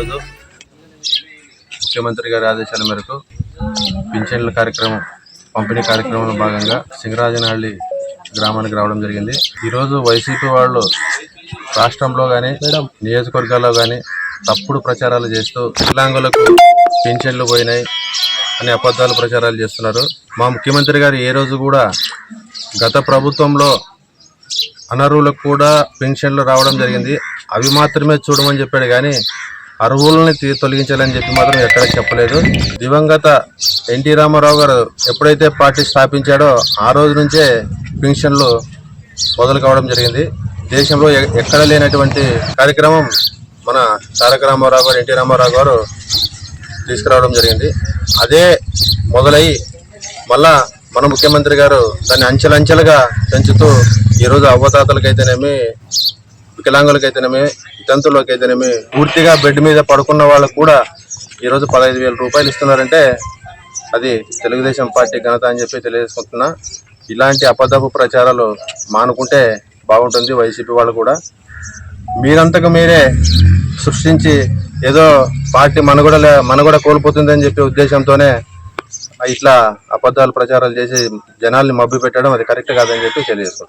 ఈరోజు ముఖ్యమంత్రి గారి ఆదేశాల మేరకు పింఛన్ల కార్యక్రమం పంపిణీ కార్యక్రమంలో భాగంగా సింగరాజనహಳ್లి గ్రామానికి రావడం జరిగింది. ఈరోజు వైసీపీ వాళ్ళు రాష్ట్రంలో కానీ నియోజకవర్గాల్లో కానీ తప్పుడు ప్రచారాలు చేస్తూ వికలాంగులకు పింఛన్లు పోయినాయి అని అబద్ధాలు ప్రచారాలు చేస్తున్నారు. మా ముఖ్యమంత్రి గారు ఏ రోజు కూడా గత ప్రభుత్వంలో అనర్హులకు కూడా పెన్షన్లు రావడం జరిగింది. అవి మాత్రమే చూడమని చెప్పాడు కానీ అర్హులని తొలగించాలని చెప్పి మాత్రం ఎక్కడ చెప్పలేదు. దివంగత ఎన్టీ రామారావు గారు ఎప్పుడైతే పార్టీ స్థాపించాడో ఆ రోజు నుంచే పెన్షన్లు మొదలు కావడం జరిగింది. దేశంలో ఎ- ఎక్కడ లేనటువంటి కార్యక్రమం మన తారక రామారావు గారు ఎన్టీ రామారావు గారు తీసుకురావడం జరిగింది. అదే మొదలై మళ్ళా మన ముఖ్యమంత్రి గారు దాన్ని అంచెలంచెలుగా పెంచుతూ ఈరోజు అవ్వతాతలకైతేనేమి వికలాంగులకైతేనేమే వితంతువులకైతేనేమి పూర్తిగా బెడ్ మీద పడుకున్న వాళ్ళకు కూడా ఈరోజు పదహైదు వేల రూపాయలు ఇస్తున్నారంటే అది తెలుగుదేశం పార్టీ ఘనత అని చెప్పి తెలియజేసుకుంటున్నా. ఇలాంటి అబద్ధపు ప్రచారాలు మానుకుంటే బాగుంటుంది వైసీపీ వాళ్ళు కూడా. మీరంతకు మీరే సృష్టించి ఏదో పార్టీ మనుగడ మనుగడ కోల్పోతుందని చెప్పే ఉద్దేశంతోనే ఇట్లా అబద్ధాలు ప్రచారాలు చేసి జనాల్ని మబ్బు పెట్టడం అది కరెక్ట్ కాదని చెప్పి తెలియజేసుకుంటున్నాను